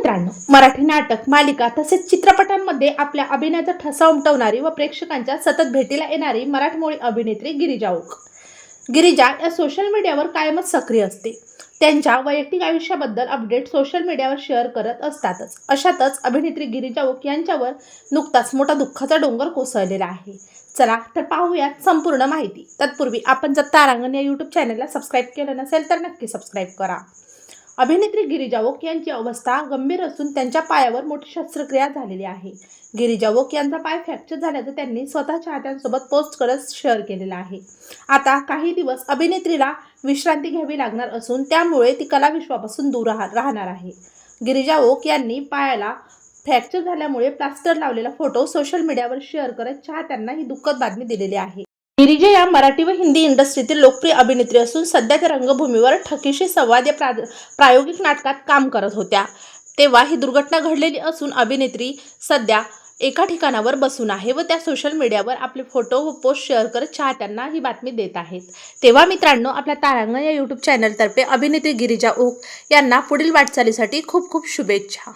मित्रांनो मराठी नाटक मालिका तसेच चित्रपटांमध्ये आपल्या अभिनयाचा ठसा उमटवणारी व प्रेक्षकांच्या सतत भेटीला येणारी मराठमोळी अभिनेत्री गिरिजा ओक गिरिजा या सोशल मीडियावर कायमच सक्रिय असते. त्यांच्या वैयक्तिक आयुष्याबद्दल अपडेट सोशल मीडियावर शेअर करत असतातच. अशातच अभिनेत्री गिरिजा ओक यांच्यावर नुकताच मोठा दुःखाचा डोंगर कोसळलेला आहे. चला तर पाहूयात संपूर्ण माहिती. तत्पूर्वी आपण जर तारांगण या यूट्यूब चॅनलला सबस्क्राईब केलं नसेल तर नक्की सबस्क्राईब करा. अभिनेत्री गिरिजा ओक यांची अवस्था गंभीर असून त्यांच्या पायावर मोठी शस्त्रक्रिया झालेली आहे. गिरिजा ओक यांचा पाय फ्रॅक्चर झाल्याचं त्यांनी स्वतः चाहत्यांसोबत पोस्ट करत शेअर केलेलं आहे. आता काही दिवस अभिनेत्रीला विश्रांती घ्यावी लागणार असून त्यामुळे ती कलाविश्वापासून दूर राहणार आहे. गिरिजा ओक यांनी पायाला फ्रॅक्चर झाल्यामुळे प्लास्टर लावलेला फोटो सोशल मीडियावर शेअर करत चाहत्यांना ही दुःखद बातमी दिलेली आहे. गिरिजा या मराठी व हिंदी इंडस्ट्रीतील लोकप्रिय अभिनेत्री असून सध्या त्या रंगभूमीवर ठकीशी संवाद या प्रा प्रायोगिक नाटकात काम करत होत्या. तेव्हा ही दुर्घटना घडलेली असून अभिनेत्री सध्या एका ठिकाणावर बसून आहे व त्या सोशल मीडियावर आपले फोटो व पोस्ट शेअर करत चाहत्यांना ही बातमी देत आहेत. तेव्हा मित्रांनो आपल्या तारांगण या यूट्यूब चॅनलतर्फे अभिनेत्री गिरिजा ओक यांना पुढील वाटचालीसाठी खूप खूप शुभेच्छा.